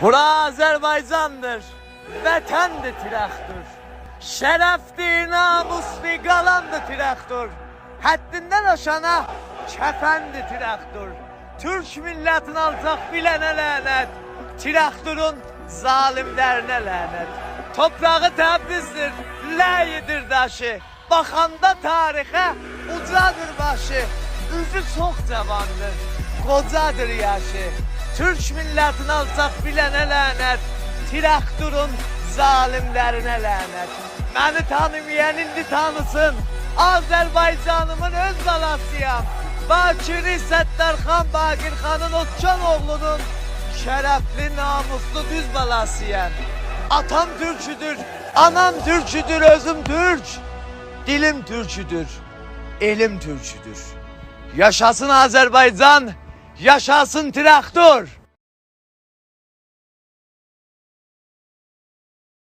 Bura Azerbaycandır. Vətəndir tiraxtur. Şərəfdir, namusli qalandır tiraxtur. Həddindən aşana kəfəndir tiraxtur. Türk millətin alacaq bilənə lənət. Tiraxturun zalimlərinə lənət. Toprağı Təbrizdir, ləyidir daşı. Baxanda tarixə ucadır başı. Üzü çox cavandır, qocadır yaşı. Türk millətin alacaq bilənə lənət. Tiraxturun zalimlərinə lənət. Məni tanımayan indi tanısın. Azərbaycanımın öz balasıyam. Bakiri Səttarxan Bagirxanın Otçan oğlunun şərəfli, namuslu düz balasıyam. Atam türküdür, anam türküdür, özüm türk. Dilim türküdür, elim türküdür. Yaşasın Azerbaycan, yaşasın traktor.